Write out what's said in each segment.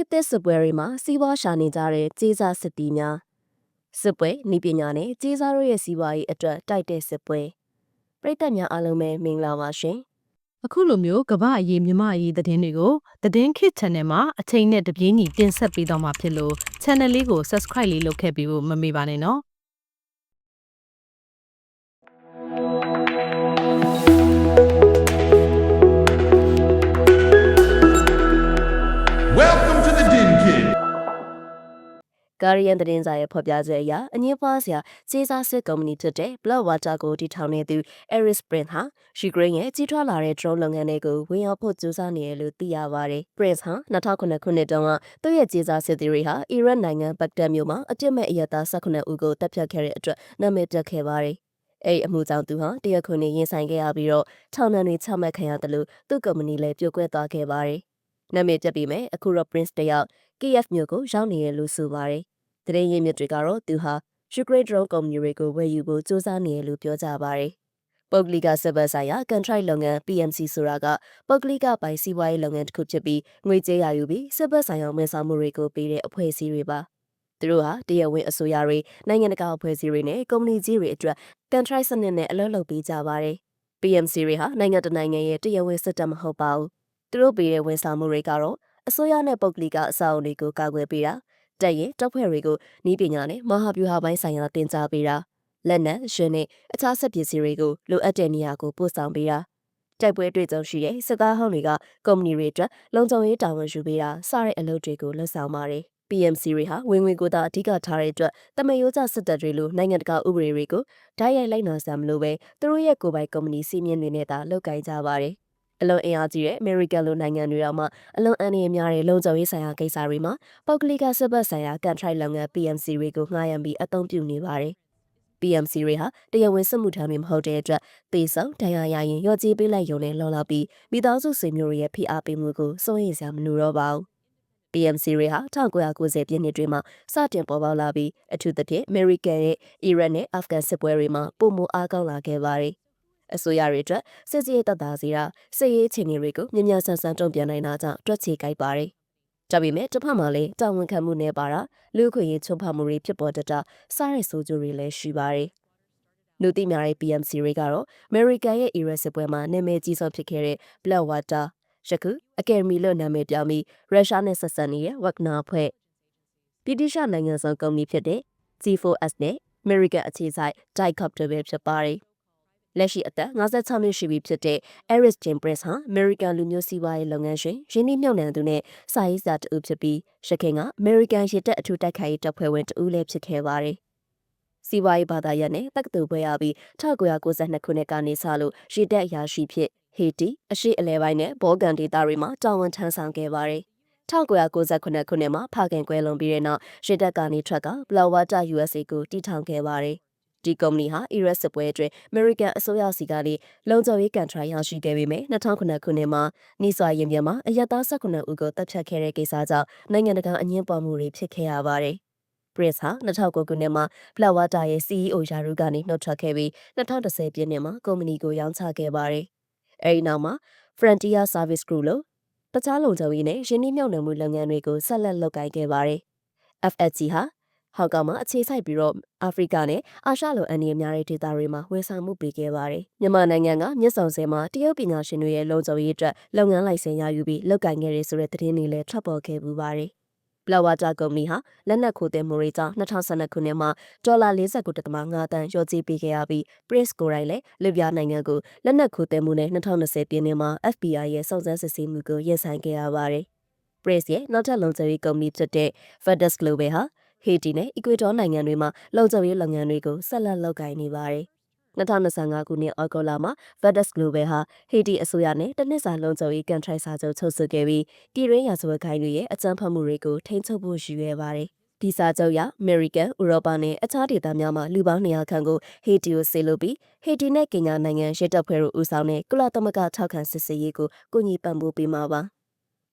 ခေတ်သစ်စစ်ပွဲတွေမှာစီးပွားရှာနေကြတဲ့ကြေးစားစစ်တီးများစစ်ပွဲဤပညာနဲ့ကြေးစားတို့ရဲ့စီးပွားရေးအတွက်တိုက်တဲ့စစ်ပွဲပရိသတ်များအားလုံးပဲမင်္ဂလာပါရှင်အခုလိုမျိုးကမ္ဘာအရေးမြမအရေးသတင်းတွေကိုသတင်းခေတ် channel မှာအချိန်နဲ့တပြေးညီတင်ဆက်ပေးတော့မှာဖြစ်လို့ channel လေးကို subscribe လေးလုပ်ခဲ့ပြီးဖို့မမေ့ပါနဲ့နော် ကာရီယန်သတင်းစာရဲ့ဖော်ပြချက်အရအငင်းပွားစရာကြေးစားစစ်ကုမ္ပဏီဖြစ်တဲ့ Blood Water ကိုတည်ထောင်နေသူ Eris Sprint ဟာယူကရိန်းရဲ့ကြီးထွားလာတဲ့ drone လုပ်ငန်းတွေကိုဝင်ရောက်ဖို့ကြိုးစားနေတယ်လို့သိရပါတယ်။ Prince ဟာ2009ခုနှစ်တုန်းကသူ့ရဲ့ကြေးစားစစ်သည်တွေဟာအီရတ်နိုင်ငံဘက်ဂဒက်မြို့မှာအပြစ်မဲ့အရသား18ဦးကိုတပ်ဖြတ်ခဲ့တဲ့အတွက်နာမည်တက်ခဲ့ပါတယ်။အဲ့ဒီအမှုကြောင့်သူဟာတရက်ခွင်နေရင်ဆိုင်ခဲ့ရပြီးတော့ထောင်ဒဏ်တွေချမှတ်ခံရတယ်လို့သူ့ကုမ္ပဏီလည်းပြိုကွဲသွားခဲ့ပါတယ်။ နာမည်တက်ပြီးမဲ့အခုတော့ Prince တယောက် KF မြို့ကိုရောက်နေရလို့ဆိုပါတယ်။တရင်ရင်းမြစ်တွေကတော့သူဟာယူကရိန်း drone ကုမ္ပဏီတွေကိုဝယ်ယူဖို့စူးစမ်းနေရလို့ပြောကြပါတယ်။ပုဂ္ဂလိကစက်ဘတ်ဆိုင်ရာ contract လုပ်ငန်း PMC ဆိုတာကပုဂ္ဂလိကပိုင်စီးပွားရေးလုပ်ငန်းတစ်ခုဖြစ်ပြီးငွေကြေးရယူပြီးစက်ဘတ်ဆိုင်ရာဝန်ဆောင်မှုတွေကိုပေးတဲ့အဖွဲ့အစည်းတွေပါ။သူတို့ဟာတရားဝင်အစိုးရတွေနိုင်ငံတကာအဖွဲ့အစည်းတွေနဲ့ကုမ္ပဏီကြီးတွေအတွက် contract စနစ်နဲ့အလုပ်လုပ်ပေးကြပါတယ်။ PMC တွေဟာနိုင်ငံတကာနိုင်ငံရဲ့တရားဝင်စစ်တပ်မဟုတ်ပါဘူး။ သူတို့ပေးတဲ့ဝန်ဆောင်မှုတွေကတော့အစိုးရနဲ့ပုဂ္ဂလိကအဆောက်အအုံတွေကိုကာကွယ်ပေးတာတက်ရင်တပ်ဖွဲ့တွေကိုဤပညာနဲ့မဟာဗျူဟာပိုင်းဆိုင်ရာတင် जा ပေးတာလက်နက်ရှင်နဲ့အခြားဆက်ပစ္စည်းတွေကိုလိုအပ်တဲ့နေရာကိုပို့ဆောင်ပေးတာတိုက်ပွဲတွေ့ကြုံရှိတဲ့စစ်သားဟောင်းတွေကကုမ္ပဏီတွေအတွက်လုံခြုံရေးတာဝန်ယူပေးတာစတဲ့အလုပ်တွေကိုလှုပ်ဆောင်ပါတယ် PMC တွေဟာဝင်ငွေကိုသာအဓိကထားတဲ့အတွက်တမယိုးကျစစ်တပ်တွေလိုနိုင်ငံတကာဥပဒေတွေကိုဓာတ်ရိုက်လိုက်နာစရာမလိုပဲသူတို့ရဲ့ကိုယ်ပိုင်ကုမ္ပဏီစီးမြင်တွေနဲ့သာလုပ်ကိုင်ကြပါတယ် အလွန်အင်အားကြီးတဲ့ American လိုနိုင်ငံတွေတော့မှအလွန်အန္တရာယ်များတဲ့လုံခြုံရေးဆိုင်ရာကိစ္စတွေမှာပုဂ္ဂလိကစစ်ဘက်ဆိုင်ရာ contract လုပ်ငန်း PMC တွေကိုငှားရမ်းပြီးအသုံးပြုနေပါတယ်။ PMC တွေဟာတရားဝင်စစ်မှုထမ်းတွေမဟုတ်တဲ့အတွက်သေဆုံးဒဏ်ရာရရင်ရော့ကြီးပေးလိုက်ရုံနဲ့လော်လောက်ပြီးမိသားစုဆွေမျိုးတွေရဲ့ဖိအားပေးမှုကိုစိုးရိမ်စရာမလိုတော့ပါဘူး။ PMC တွေဟာ1990ပြည့်နှစ်တွေမှာစတင်ပေါ်ပေါက်လာပြီးအထူးသဖြင့် American ရဲ့ Iran နဲ့ Afghan စစ်ပွဲတွေမှာပုံမအားကောင်းလာခဲ့ပါတယ်။ အစိုးရတွေအတွက်စစ်စီရေးတပ်သားစီတာစစ်ရေးအခြေအနေတွေကိုမြင်မြန်ဆန်ဆန်တုံ့ပြန်နိုင်တာကြောင့်တွက်ချေကိုက်ပါတယ်။ဒါပေမဲ့တစ်ဖက်မှာလည်းတာဝန်ခံမှုနဲ့ပါတာလူခွင့်ရေးချိုးဖောက်မှုတွေဖြစ်ပေါ်တတ်တာစားရဲဆိုးကျိုးတွေလည်းရှိပါတယ်။လူသိများတဲ့ PMC တွေကတော့ American ရဲ့ Iraq စစ်ပွဲမှာနာမည်ကြီးဆုံးဖြစ်ခဲ့တဲ့ Blackwater ယခု Academy လို့နာမည်ပြောင်းပြီးရုရှားနဲ့ဆက်ဆံနေတဲ့ Wagner ဖွဲ့ပြည်တိရှနိုင်ငံဆောင်ကုမ္ပဏီဖြစ်တဲ့ G4S နဲ့ American အခြေစိုက် Dicopter ပဲဖြစ်ပါတယ် လက်ရှိအသက်56နှစ်ရှိပြီဖြစ်တဲ့ Eris Chambers ဟာ American လူမျိုးစီးပွားရေးလုပ်ငန်းရှင်ရင်းနှီးမြှုပ်နှံသူနဲ့စာရေးစာတူဖြစ်ပြီးရခင်က American ရေတပ်အထူးတိုက်ခိုက်ရေးတပ်ဖွဲ့ဝင်တူလည်းဖြစ်ခဲ့ပါတယ်။စီးပွားရေးဘာသာရပ်နဲ့တက္ကသိုလ်ဘွဲရပြီး1992ခုနှစ်ကနေစလို့ရေတပ်အရာရှိဖြစ်ဟေတီအရှိအလဲပိုင်းနဲ့ဘောဂန်ဒေသတွေမှာတာဝန်ထမ်းဆောင်ခဲ့ပါတယ်။1998ခုနှစ်မှာဖခင်ကွဲလွန်ပြီးတဲ့နောက်ရေတပ်ကနေထွက်က Blauwater USA ကိုတည်ထောင်ခဲ့ပါတယ်။ ဒီကုမ္ပဏီဟာအီရတ်စစ်ပွဲအတွင်း American အစိုးရစီကနေလုံခြုံရေးကန်ထရိုက်ရရှိခဲ့ပေမဲ့2009ခုနှစ်မှာနီးစွာရင်ပြန်မှာအယက်သား18ဦးကိုတပ်ဖြတ်ခဲ့တဲ့ကိစ္စကြောင့်နိုင်ငံတကာအငင်းပွားမှုတွေဖြစ်ခဲ့ရပါတယ်။ Prince ဟာ2009ခုနှစ်မှာ Blauwater ရဲ့ CEO ယာရုကနေနှုတ်ထွက်ခဲ့ပြီး2010ပြည့်နှစ်မှာကုမ္ပဏီကိုရောင်းချခဲ့ပါတယ်။အဲဒီနောက်မှာ Frontier Service Group လို့တခြားလုံခြုံရေးနဲ့ရင်းနှီးမြှုပ်နှံမှုလုပ်ငန်းတွေကိုဆက်လက်လုပ်ကိုင်ခဲ့ပါတယ်။ FSG ဟာ ဟောက်ကောင်မှာအခြေစိုက်ပြီးတော့အာဖရိကနဲ့အာရှလိုအန်ဒီများတဲ့ဒေသတွေမှာဝန်ဆောင်မှုပေးခဲ့ပါတယ်။မြန်မာနိုင်ငံကမြစ်ဆောင်ဆယ်မှာတရုတ်ပညာရှင်တွေရဲ့လုံခြုံရေးအတွက်လုပ်ငန်းလိုင်စင်ရယူပြီးလုပ်ကိုင်ခဲ့ရဆိုတဲ့သတင်းတွေလည်းထွက်ပေါ်ခဲ့ပူပါတယ်။ Blauwater ကုမ္ပဏီဟာလက်နက်ခိုးသွင်းမှုတွေကြောင့်2012ခုနှစ်မှာဒေါ်လာ49.5တန်ရော့ကြေးပေးခဲ့ရပြီး Prince ကိုယ်တိုင်လည်းလစ်ဗျားနိုင်ငံကိုလက်နက်ခိုးသွင်းမှုနဲ့2020ပြည့်နှစ်မှာ FBI ရဲ့စုံစမ်းစစ်ဆေးမှုကိုရင်ဆိုင်ခဲ့ရပါတယ်။ Prince ရဲ့နောက်ထပ်လုံခြုံရေးကုမ္ပဏီဖြစ်တဲ့ Fedex Global ဟာ ဟေတီနဲ့အီကွေဒေါနိုင်ငံတွေမှာလုံခြုံရေးလုပ်ငန်းတွေကိုဆက်လက်လုပ်ကိုင်နေပါတယ်။2025ခုနှစ်အောက်တိုဘာမှာ Fedex Global ဟာဟေတီအစိုးရနဲ့တနစ်စာလုံခြုံရေးကန်ထရိုက်စာချုပ်ချုပ်ဆိုခဲ့ပြီးပြည်ရင်းရာဇဝတ်ခိုင်တွေရဲ့အကြမ်းဖက်မှုတွေကိုထိန်းချုပ်ဖို့ရည်ရွယ်ပါတယ်။ဒီစာချုပ်ရ American, Europa နဲ့အခြားဒေသများမှာလူပေါင်း200ခန့်ကိုဟေတီကိုဆေလွတ်ပြီးဟေတီနဲ့ကင်ညာနိုင်ငံရဲတပ်ဖွဲ့တို့ဦးဆောင်တဲ့ကုလသမဂ္ဂထောက်ခံစစ်ဆေးရေးကိုကူညီပံ့ပိုးပေးမှာပါ။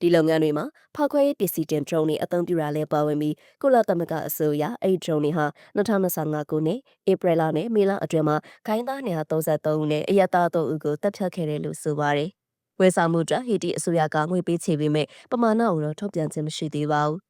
ဒီလုပ်ငန်းတွေမှာဖောက်ခွဲရေးပစ္စည်းတင် drone တွေအသုံးပြုတာလည်းပါဝင်ပြီးကုလသမဂ္ဂအစိုးရအဲ့ drone တွေဟာ2025ခုနှစ်ဧပြီလနဲ့မေလအတွင်းမှာခိုင်းသား233ဦးနဲ့အရတာ3ဦးကိုတပ်ဖြတ်ခဲ့တယ်လို့ဆိုပါတယ်ဝယ်ဆောင်မှုအတွက်ဟေတီအစိုးရကငွေပေးချေပေမဲ့ပမာဏကိုတော့ထုတ်ပြန်ခြင်းမရှိသေးပါဘူး။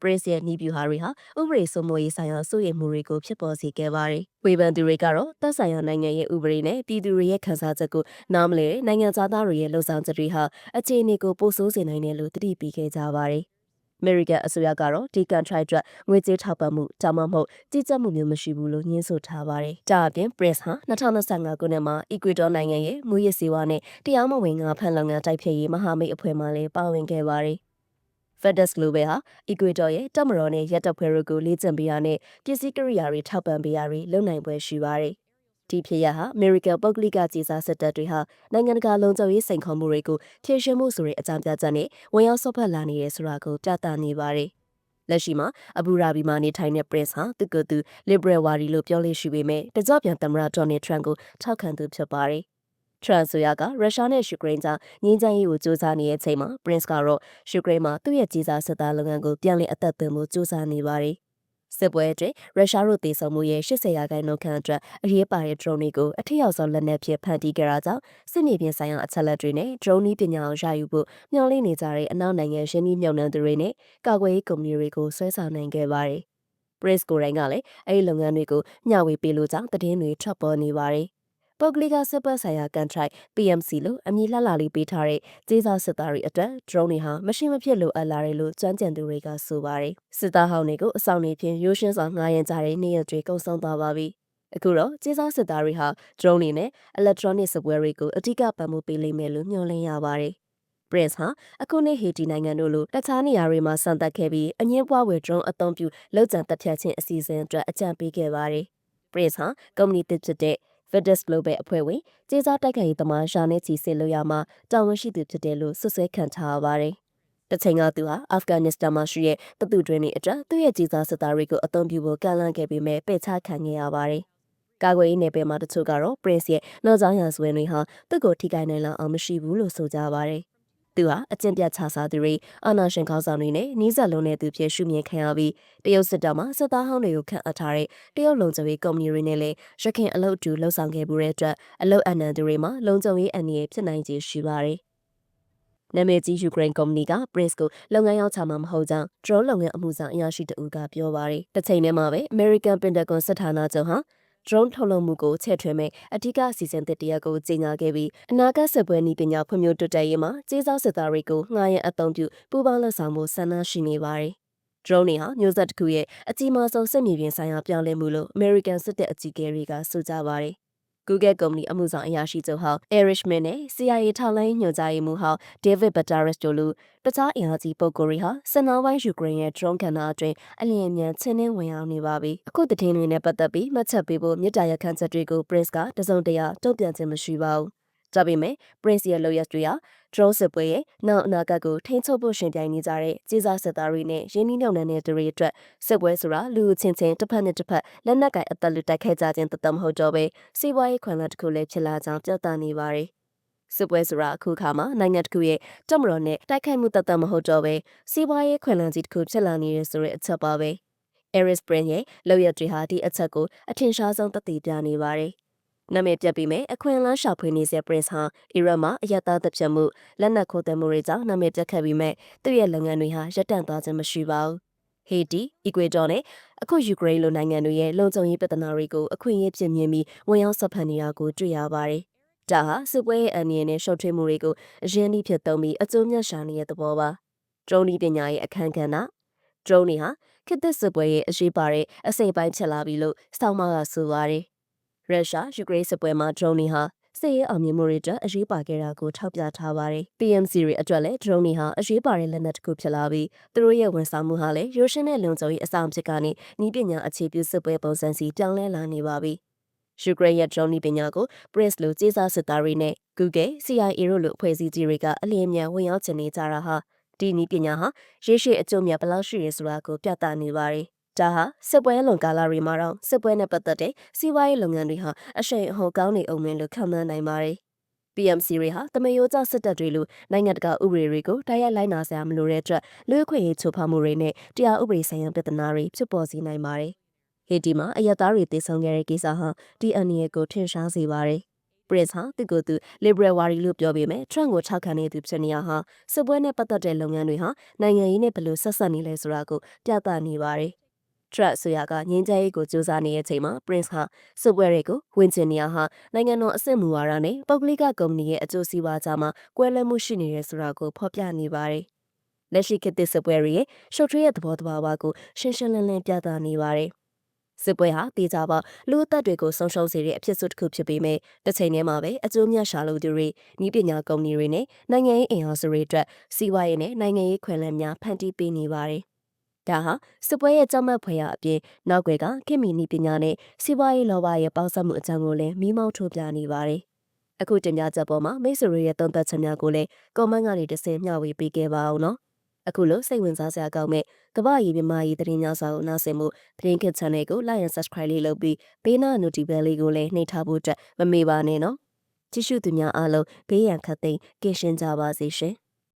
Prince ရဲ့နီးပြူဟာတွေဟာဥပဒေစိုးမိုးရေးဆိုင်ရာစိုးရိမ်မှုတွေကိုဖြစ်ပေါ်စေခဲ့ပါတယ်။ဝေဖန်သူတွေကတော့တပ်ဆိုင်ရာနိုင်ငံရဲ့ဥပဒေနဲ့ပြည်သူတွေရဲ့ခံစားချက်ကိုနားမလည်တဲ့နိုင်ငံသားတွေရဲ့လှုပ်ဆောင်ချက်တွေဟာအခြေအနေကိုပိုဆိုးစေနိုင်တယ်လို့တတိပေးခဲ့ကြပါတယ်။ American အစိုးရကတော့ဒီ contract အတွက်ငွေကြေးထောက်ပံ့မှုဒါမှမဟုတ်ကြီးကြပ်မှုမျိုးမရှိဘူးလို့ညှင်းဆိုထားပါတယ်။ဒါအပြင် Prince ဟာ2025ခုနှစ်မှာ Ecuador နိုင်ငံရဲ့မူရစ်စေဝါနဲ့တရားမဝင်ငါဖမ်းလုပ်ငန်းတိုက်ဖျက်ရေးမဟာမိတ်အဖွဲ့မှလည်းပါဝင်ခဲ့ပါတယ်။ FedEx Global ဟာ Ecuador ရဲ့တပ်မတော်နဲ့ရပ်တပ်ဖွဲ့တို့ကိုလေ့ကျင့်ပေးရတဲ့ပစ္စည်းကိရိယာတွေထောက်ပံ့ပေးရတွေလုပ်နိုင်ပွဲရှိပါတယ်။ဒီဖြစ်ရဟာ American ပုဂ္ဂလိကကြီးစားစစ်တပ်တွေဟာနိုင်ငံတကာလုံခြုံရေးစိန်ခေါ်မှုတွေကိုဖြေရှင်းမှုဆိုတဲ့အကြံပြချက်နဲ့ဝင်ရောက်ဆော့ဖက်လာနေရဆိုတာကိုပြသနေပါတယ်။လက်ရှိမှာအဘူရာဘီမှာနေထိုင်တဲ့ Prince ဟာသူကသူ liberal ဝါဒီလို့ပြောလို့ရှိပေမဲ့တကြော့ပြန်သမ္မတ Donald Trump ကိုထောက်ခံသူဖြစ်ပါတယ်။ ထရန်ဆိုရကရုရှားနဲ့ယူကရိန်းကြားငြင်းချမ်းရေးကိုစူးစမ်းနေတဲ့အချိန်မှာ Prince ကတော့ယူကရိန်းမှာသူ့ရဲ့ကြီးစားစစ်သားလုပ်ငန်းကိုပြန်လည်အသက်သွင်းဖို့စူးစမ်းနေပါတယ်စစ်ပွဲအတွင်းရုရှားတို့တေဆုံမှုရဲ့80ရာခိုင်နှုန်းခန့်အတွက်အရေးပါတဲ့ drone တွေကိုအထက်ရောက်ဆုံးလက်နက်ဖြင့်ဖန်တီးကြတာကြောင့်စစ်နေပြင်ဆိုင်ရာအချက်လက်တွေနဲ့ drone နည်းပညာကိုရယူဖို့မျှော်လင့်နေကြတဲ့အနောက်နိုင်ငံရင်းနှီးမြှုပ်နှံသူတွေနဲ့ကာကွယ်ရေးကုမ္ပဏီတွေကိုဆွဲဆောင်နိုင်ခဲ့ပါတယ်။ Prince ကိုယ်တိုင်ကလည်းအဲဒီလုပ်ငန်းတွေကိုမျှဝေပေးလို့ကြောင့်တည်င်းတွေထွက်ပေါ်နေပါတယ် ပုဂ္ဂလိကစစ်ပတ်ဆိုင်ရာကန်ထရိုက် PMC လို့အမည်လှလှလေးပေးထားတဲ့ကျေးစားစစ်သားတွေအတွက် drone တွေဟာမရှိမဖြစ်လိုအပ်လာတယ်လို့ကျွမ်းကျင်သူတွေကဆိုပါတယ်စစ်သားဟောင်းတွေကိုအဆောင်နေဖြင့်ရိုးရှင်းစွာငှားရမ်းကြတဲ့နေရတွေကုန်ဆုံးသွားပါပြီအခုတော့ကျေးစားစစ်သားတွေဟာ drone တွေနဲ့ electronic စပွဲတွေကိုအဓိကပံ့ပိုးပေးလိမ့်မယ်လို့ညွှန်လင်းရပါတယ် Prince ဟာအခုနှစ်ဟေတီနိုင်ငံတို့လိုတခြားနေရာတွေမှာစံတက်ခဲ့ပြီးအငင်းပွားဝယ် drone အသုံးပြုလောက်ကျန်တက်ဖြတ်ခြင်းအစီအစဉ်အတွက်အကြံပေးခဲ့ပါတယ်။ Prince ဟာကုမ္ပဏီတစ်ဖြစ်တဲ့ Verdes Global အဖွဲ့ဝင်ကျေးစားတိုက်ခိုက်ရေးသမားရှာနေချီစစ်လို့ရမှာတာဝန်ရှိသူဖြစ်တယ်လို့ဆွဆွဲခံထားရပါတယ်။တချိန်ကသူဟာအာဖဂန်နစ္စတန်မှာရှိတဲ့တသူတွင်တွေအတွက်သူ့ရဲ့ကြီးစားစစ်သားတွေကိုအသုံးပြုဖို့ကန့်လန့်ခဲ့ပေမဲ့ပယ်ချခံခဲ့ရပါတယ်။ကာကွယ်ရေးနယ်ပယ်မှာတချို့ကတော့ Prince ရဲ့နောက်ကျောင်းရန်စွဲတွေဟာသူ့ကိုထိခိုက်နိုင်လောက်အောင်မရှိဘူးလို့ဆိုကြပါတယ်။ သူဟာအကျင့်ပြတ်ခြစားသူတွေအာနာရှင်ခေါင်းဆောင်တွေနဲ့နှီးဆက်လုံးတဲ့သူဖြစ်ရှုမြင်ခံရပြီးတရုတ်စစ်တပ်မှစစ်သားဟောင်းတွေကိုခန့်အပ်ထားတဲ့တရုတ်လုံခြုံရေးကုမ္ပဏီတွေနဲ့လည်းရခင်အလုပ်အတူလှုပ်ဆောင်ခဲ့မှုတဲ့အတွက်အလုပ်အနှံသူတွေမှာလုံခြုံရေးအန္တရာယ်ဖြစ်နိုင်ခြေရှိပါတယ်။နာမည်ကြီးယူကရိန်းကုမ္ပဏီက Prince ကိုလုပ်ငန်းရောင်းချမှာမဟုတ်ကြောင်း drone လုပ်ငန်းအမှုဆောင်အရာရှိတဦးကပြောပါတယ်။တစ်ချိန်တည်းမှာပဲ American Pentagon စစ်ဌာနချုပ်ဟာ drone ထုတ်လုပ်မှုကိုချဲ့ထွင်မဲ့အထူးအစီအစဉ်တစ်တရက်ကိုကြေညာခဲ့ပြီးအနာဂတ်စစ်ပွဲနည်းပညာဖွံ့ဖြိုးတိုးတက်ရေးမှာကျေးဇောစစ်သားတွေကိုငှားရမ်းအသုံးပြုပူးပေါင်းလက်ဆောင်မှုဆန္ဒရှိနေပါတယ်။ drone တွေဟာမျိုးဆက်တစ်ခုရဲ့အကြီးမားဆုံးစစ်မြေပြင်ဆိုင်ရာပြောင်းလဲမှုလို့ American စစ်တပ်အကြီးအကဲတွေကဆိုကြပါတယ်။ Google ကုမ္ပဏီအမှုဆောင်အရာရှိချုပ်ဟောင်း Erich Schmidt နဲ့ CIA ထောက်လှမ်းရေးညွှန်ကြားရေးမှူးဟောင်း David Petraeus တို့လိုတခြားအင်အားကြီးပုဂ္ဂိုလ်တွေဟာစနောင်းပိုင်းယူကရိန်းရဲ့ drone ကဏ္ဍအတွင်းအလျင်အမြန်ချင်းနှင်းဝင်ရောက်နေပါပြီ။အခုသတင်းတွေနဲ့ပတ်သက်ပြီးမှတ်ချက်ပေးဖို့မြစ်တာရက်ခန့်ချက်တွေကို Prince ကတစုံတရာတုံ့ပြန်ခြင်းမရှိပါဘူး။ဒါပေမဲ့ Prince ရဲ့လုပ်ရ က်တွေဟာ drone စစ်ပွဲရဲ့နောက်အနာဂတ်ကိုထိန်းချုပ်ဖို့ရှင်ပြိုင်နေကြတဲ့ကြေးစားစစ်သားတွေနဲ့ရင်းနှီးမြှုပ်နှံတဲ့သူတွေအတွက်စစ်ပွဲဆိုတာလူချင်းချင်းတစ်ဖက်နဲ့တစ်ဖက်လက်နက်ကင်အသက်လူတိုက်ခိုက်ကြခြင်းတသက်မဟုတ်တော့ပဲစီးပွားရေးခွန်လန်းတစ်ခုလည်းဖြစ်လာကြောင်းပြသနေပါတယ်။စစ်ပွဲဆိုတာအခုခါမှာနိုင်ငံတစ်ခုရဲ့တပ်မတော်နဲ့တိုက်ခိုက်မှုတသက်မဟုတ်တော့ပဲစီးပွားရေးခွန်လန်းကြီးတစ်ခုဖြစ်လာနေရဆိုတဲ့အချက်ပါပဲ။ Eris Spring ရဲ့လောက်ရတွေဟာဒီအချက်ကိုအထင်ရှားဆုံးသက်သေပြနေပါတယ်။ နာမည်ပြတ်ပြီးမဲ့အခွင့်အလမ်းရှာဖွေနေစေ Prince ဟာအီရတ်မှာအယက်သားတပ်ဖြတ်မှုလက်နက်ခိုးသွင်းမှုတွေကြောင့်နာမည်ပြတ်ခဲ့ပြီးမဲ့သူ့ရဲ့လုပ်ငန်းတွေဟာရပ်တန့်သွားခြင်းမရှိပါဘူး။ဟေတီ၊အီကွေဒေါနဲ့အခုယူကရိန်းလိုနိုင်ငံတွေရဲ့လုံခြုံရေးပြဿနာတွေကိုအခွင့်အရေးဖြစ်မြင်ပြီးဝင်ရောက်ဆက်ဖက်နေတာကိုတွေ့ရပါတယ်။ဒါဟာစစ်ပွဲရဲ့အန္တရာယ်နဲ့ရှုပ်ထွေးမှုတွေကိုအရင်းအနှီးဖြစ်သုံးပြီးအကျိုးမြတ်ရှာနေတဲ့သဘောပါ။ဒရုန်းဒီပညာရဲ့အခန်းကဏ္ဍဒရုန်းတွေဟာခေတ်သစ်စစ်ပွဲရဲ့အရေးပါတဲ့အစိပ်ပိုင်းဖြစ်လာပြီလို့စောင်းမကဆိုပါတယ်။ ရုရှားယူကရိန်းစစ်ပွဲမှာ drone တွေဟာစစ်ရေးအောင်မြင်မှုတွေအတွက်အရေးပါခဲ့တာကိုထောက်ပြထားပါတယ်။ PMC တွေအတွက်လည်း drone တွေဟာအရေးပါတဲ့လက်နက်တစ်ခုဖြစ်လာပြီးသူတို့ရဲ့ဝန်ဆောင်မှုဟာလည်းရိုးရှင်းတဲ့လုံခြုံရေးအဆောင်ဖြစ်ကနေဤပညာအခြေပြုစစ်ပွဲပုံစံစီပြောင်းလဲလာနေပါပြီ။ယူကရိန်းရဲ့ drone ပညာကို Prince လိုကြေးစားစစ်သားတွေနဲ့ Google, CIA တို့လိုအဖွဲ့အစည်းကြီးတွေကအလင်းမြန်ဝင်ရောက်ချင်နေကြတာဟာဒီနည်းပညာဟာရေရှည်အကျိုးမြတ်ဘယ်လောက်ရှိရဆိုတာကိုပြသနေပါတယ်။ ဒါဟာစစ်ပွဲလွန်ကာလတွေမှာတော့စစ်ပွဲနဲ့ပတ်သက်တဲ့စီးပွားရေးလုပ်ငန်းတွေဟာအရှိန်အဟုန်ကောင်းနေအောင်မယ်လို့ခန့်မှန်းနိုင်ပါတယ်။ PMC တွေဟာတမယိုးကျစစ်တပ်တွေလိုနိုင်ငံတကာဥပဒေတွေကိုတိုက်ရိုက်လိုက်နာစရာမလိုတဲ့အတွက်လူ့အခွင့်အရေးချိုးဖောက်မှုတွေနဲ့တရားဥပဒေဆိုင်ရာပြဿနာတွေဖြစ်ပေါ်စေနိုင်ပါတယ်။ဟေတီမှာအယက်သားတွေတည်ဆုံခဲ့တဲ့ကိစ္စဟာဒီအန်နီယကိုထင်ရှားစေပါတယ်။ Prince ဟာသူ့ကိုယ်သူ liberal ဝါဒီလို့ပြောပေမဲ့ Trump ကိုထောက်ခံနေသူဖြစ်နေရဟာစစ်ပွဲနဲ့ပတ်သက်တဲ့လုပ်ငန်းတွေဟာနိုင်ငံရေးနဲ့ဘယ်လိုဆက်ဆက်နေလဲဆိုတာကိုပြသနေပါတယ်။ Trump ဆိုရကငင်းချဲရေးကိုစူးစမ်းနေတဲ့အချိန်မှာ Prince ဟာစစ်ပွဲတွေကိုဝင်ချင်နေရဟာနိုင်ငံတော်အဆင့်မူဝါဒနဲ့ပုဂ္ဂလိကကုမ္ပဏီရဲ့အကျိုးစီးပွားကြားမှာကွဲလွဲမှုရှိနေတယ်ဆိုတာကိုဖော်ပြနေပါတယ်။လက်ရှိခေတ်သစ်စစ်ပွဲတွေရဲ့ရှုပ်ထွေးတဲ့သဘောတဘာဝကိုရှင်းရှင်းလင်းလင်းပြသနေပါတယ်။စစ်ပွဲဟာတေချာပေါလူအသက်တွေကိုဆုံးရှုံးစေတဲ့အဖြစ်အပျက်တစ်ခုဖြစ်ပေမဲ့တစ်ချိန်တည်းမှာပဲအကျိုးမြတ်ရှာလို့သူတွေဤပညာကုမ္ပဏီတွေနဲ့နိုင်ငံရေးအင်အားစုတွေအတွက်စီးပွားရေးနဲ့နိုင်ငံရေးခွင့်လန်းများဖန်တီးပေးနေပါတယ်။ ဒါဟာစစ်ပွဲရဲ့ကြောက်မက်ဖွယ်ရာအပြင်နောက်ွယ်ကခင်မီနီပညာနဲ့စီးပွားရေးလောဘရဲ့ပေါင်းစပ်မှုအကြောင်းကိုလည်းမိမောင်းထိုးပြနေပါတယ်။အခုတင်ပြချက်ပေါ်မှာမိတ်ဆွေတွေရဲ့သုံးသပ်ချက်များကိုလည်း comment ကနေတစ်ဆင့်မျှဝေပေးခဲ့ပါအောင်နော်။အခုလိုစိတ်ဝင်စားစရာကောင်းမဲ့ကမ္ဘာရေးမြမရေးသတင်းများစွာကိုနားဆင်မှုသတင်းခစ် channel ကို like and subscribe လေးလုပ်ပြီးဘေးနား notification လေးကိုလည်းနှိပ်ထားဖို့အတွက်မမေ့ပါနဲ့နော်။ကြည့်ရှုသူများအားလုံးဘေးရန်ခတ်သိမ်းကင်းရှင်းကြပါစေရှင်။